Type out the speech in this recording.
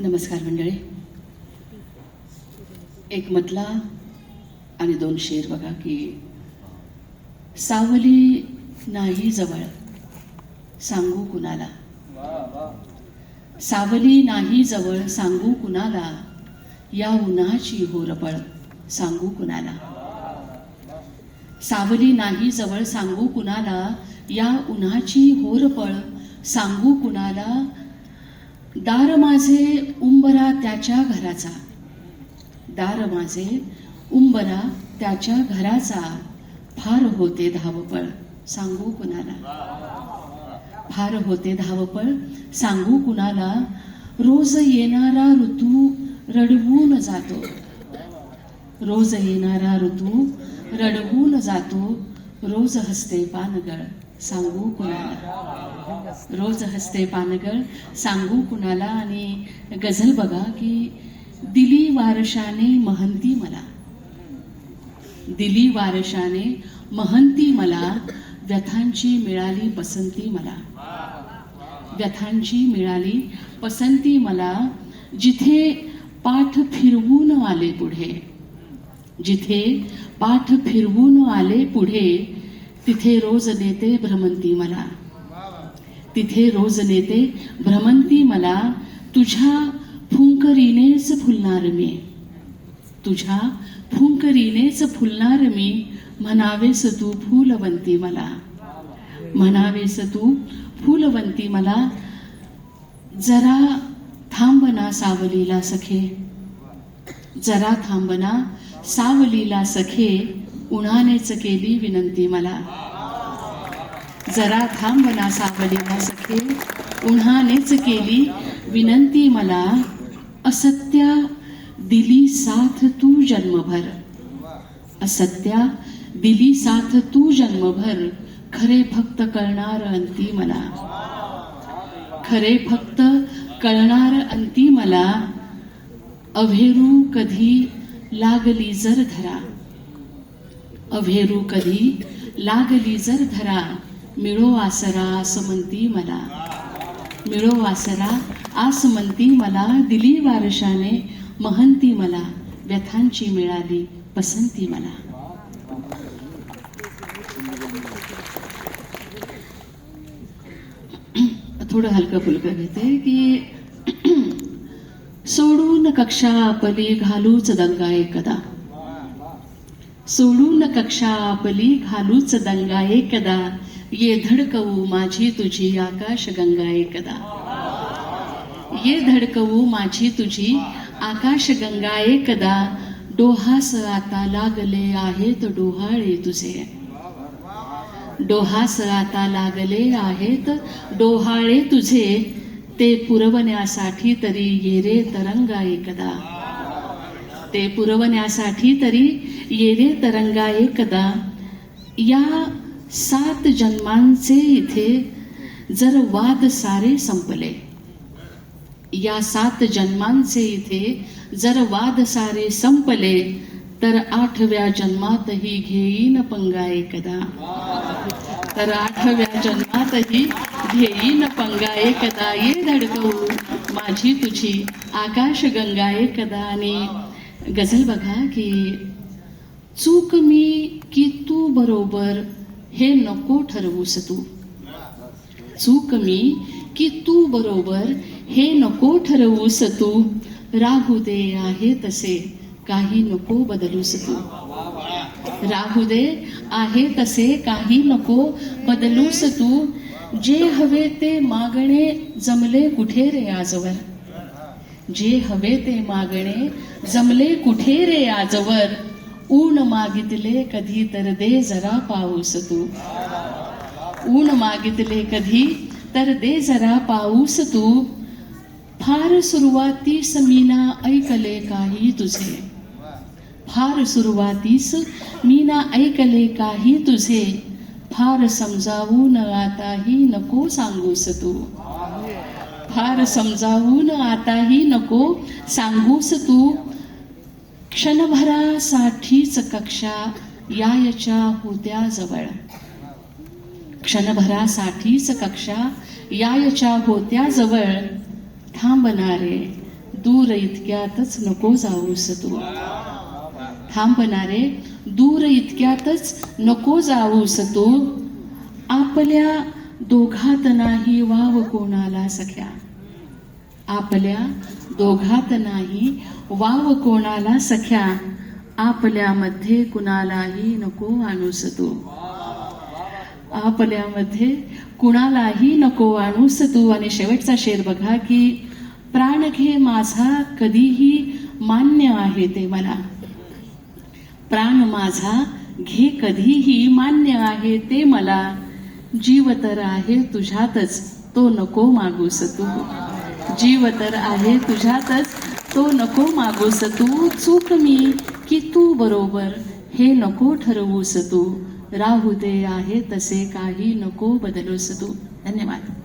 नमस्कार मंडळी. एक मतला आणि दोन शेर बघा की सावली नाही जवळ सांगू कुणाला? सावली नाही जवळ सांगू कुणाला? या उन्हाची होरपळ सांगू कुणाला? सावली नाही जवळ सांगू कुणाला? या उन्हाची होरपळ सांगू कुणाला? दार माझे उंबरा त्याच्या घराचा. दार माझे उंबरा त्याच्या घराचा. फार होते धावपळ सांगू कुणाला? फार होते धावपळ सांगू कुणाला? रोज येणारा ऋतू रडवून जातो. रोज येणारा ऋतू रडवून जातो रोज हसते पानगळ. सांगू कुणाला? रोज हसते पानगळ. सांगू कुणाला? आणि गझल बघा की दिली वारशाने महंती मला. दिली वारशाने महंती मला. व्यथांची मिळाली पसंती मला. व्यथांची मिळाली पसंती मला. जिथे पाठ फिरवून आले पुढे. जिथे पाठ फिरवून आले पुढे तिथे रोज नेते भ्रमंती मला. तिथे रोज नेते भ्रमंती मला तुझ्या फुंकरीनेच फुलणार मी. तुझ्या फुंकरीनेच फुलणार मी म्हणावेस तू फुलवंती मला. म्हणावेस तू फुलवंती मला जरा थांबना सावलीला सखे. जरा थांबना सावलीला सखे उन्हानेच केली विनंती मला. जरा थांबना सावलीला सखे उन्हानेच केली विनंती मला. असत्या दिली साथ तू जन्मभर. असत्या दिली साथ तू जन्मभर. खरे फक्त कळणार अंती मला. खरे फक्त कळणार अंती मला. अभेरू कधी लागली जर धरा. अभेरू कधी? लागली जर धरा मिळो आसरा असमंती मला. मिळो आसरा आस म्हणती मला दिली वारशाने महंती मला व्यथांची मिळाली पसंती मला. थोडं हलकं फुलकं घेते की सोडून कक्षा आपली घालूच दंगा एकदा. सोडून कक्षा आपली घालूच दंगा एकदा. ये धडकवू माझी तुझी आकाश गंगा एकदा. ये धडकवू माझी तुझी आकाश गंगा एकदा. डोहास आता लागले आहेत डोहाळे तुझे. डोहास आता लागले आहेत डोहाळे तुझे. ते पुरवण्यासाठी तरी ये रे तरंगा एकदा. ते पुरवण्यासाठी तरी ये रे तरंगा एकदा या सात जन्मांचे इथे जर वाद सारे संपले. या सात जन्मांचे इथे जर वाद सारे संपले तर आठव्या जन्मातही घेईन पंगा एकदा तर आठव्या जन्मातही घेईन पंगा एकदा ये धडकवू माझी तुझी आकाश गंगा एकदा आणि गझल बघा की चूक मी की तू बरोबर हे नको ठरवूस तू. चूक मी की तू बरोबर हे नको ठरवूस तू. राहू दे आहे तसे काही नको बदलूस तू. राहू दे आहे तसे काही नको बदलूस तू. जे हवे ते मागणे जमले कुठे रे आजवर? जे हवे ते मागणे जमले कुठे रे आजवर? ऊन मागितले कधी तर दे जरा पाऊस तू. ऊन मागितले कधी तर दे जरा पाऊस तू. फार सुरुवातीस मीना ऐकले काही तुझे. फार सुरुवातीस मीना ऐकले काही तुझे. फार समजावून आताही नको सांगूस तू. फार समजावून आताही नको सांगूस तू. क्षणभरासाठीच कक्षा यायच्या होत्या जवळ. क्षणभरासाठीच कक्षा यायच्या होत्या जवळ. थांबणारे दूर इतक्यातच नको जाऊस तू. थांबणारे दूर इतक्यातच नको जाऊस तू. आपल्या दोघात नाही वाव कोणाला सख्या. आपल्या दोघात नाही वाव कोणाला सख्या? आपल्यामध्ये कुणालाही नको आणूस तू आपल्यामध्ये कुणालाही नको आणूस तू आणि शेवटचा शेर बघा की प्राण घे माझा कधीही मान्य आहे ते मला. प्राण माझा घे कधीही मान्य आहे ते मला. जीव तर आहे तुझ्यातच तो नको मागूस तू जीव तर आहे तुझ्यातच. तो नको मागूस तू. चूक मी की तू बरोबर. हे नको ठरवूस तू. राहू दे आहे तसे काही नको बदलूस तू. धन्यवाद.